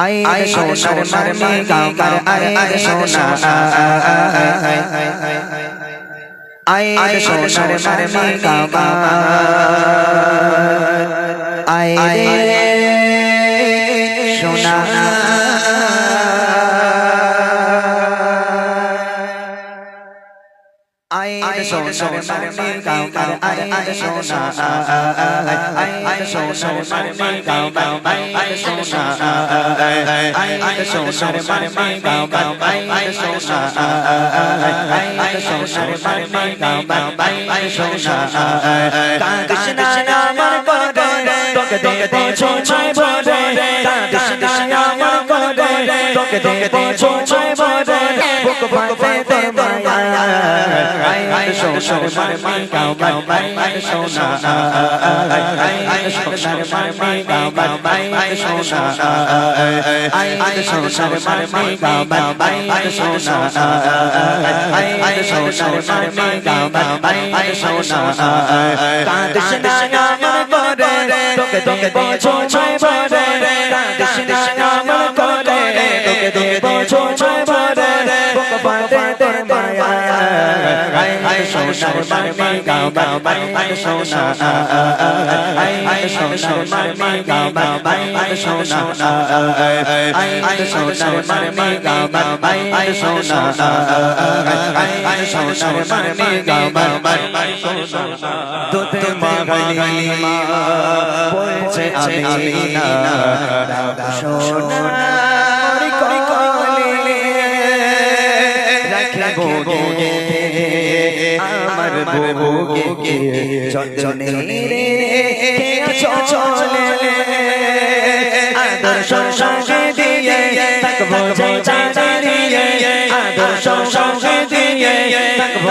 আয় সোনার মারমি গাবার আয় সোনা আয় সোনার মানে গাবার আয় রে সোনা আয় সোনার মারমি গাবার আয় সোনা আয় সোনার মারমি গাবার আয় সোনা আয় সোনার মারমি গাবার আয় সোনা আয় সোনার মারমি গাবার আয় সোনা কৃষ্ণ আমার করে তোকে দেবো ছোঁয় ভরে কৃষ্ণ করে তোকে দেবো ছোঁয় ভরে বুক ফাটে মায়া আয় সোনার মারমি গাবার আয় সোনা আয় সোনার মারমি গাবার আয় সোনা আয় সোনার মারমি গাবার আয় সোনা আয় সোনার মারমি গাবার আয় সোনা কাঁদিস না আমার করে তোকে তোকে দেবো ছয় ভরে কাঁদিস না সোনার গাবার আয় সোনা আয় সোনার গাবার আয় সোনা আয় সোনার গাবার আয় সোনা আয় সোনার গাবার আয় সোনা দুধ মাগালি মা বলছে আমি আমার বুকে চঞ্চনে রে চলে আদর্শ সঙ্গে দিয়ে থাকব চাচারিয়ে আদর্শ সঙ্গে দিয়ে থাকব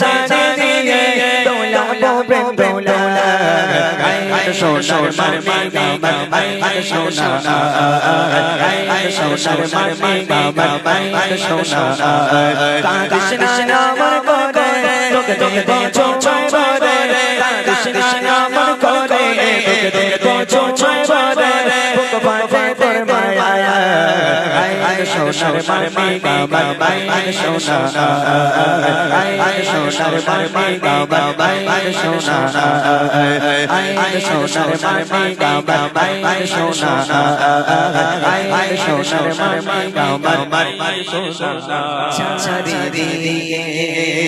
চাচারিয়ে দৌলাবো প্রেম দৌলা সোনার মারমি গাবার আয় সোনা আয় সোনার মারমি গাবার আয় সোনা কাঁদিস না তোকে তোকে দেবো ছয় ভরে কাঁদিস না আমার করে তোকে দেবো ছয় ভরে বুক ফাটে তোর মায়া আয় সোনার মারমি গাবার আয় সোনা আয় সোনার মারমি গাবার আয় সোনা আয় সোনার মারমি আয় সোনার মারমি গাবার আয় সোনা ছাড়ি দিয়ে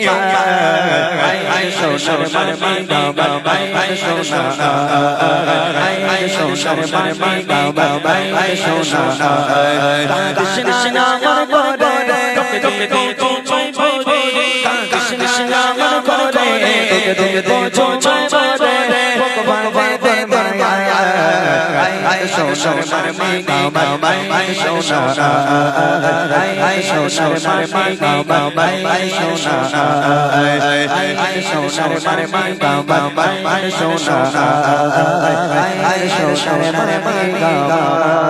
সোনার সোনা আয় সোনার মারমি গাবার আয় সোনা কৃষ্ণ আমার করে তোকে তোকে দেবো ছয় ভরে কৃষ্ণ আমার করে তোকে তোকে দেবো ছয় সোনার গাবার আয় সোনা আয় সোনার গাবার আয় সোনা আয় সোনার গাবার আয় সোনা আয় সোনার মারমি গাবার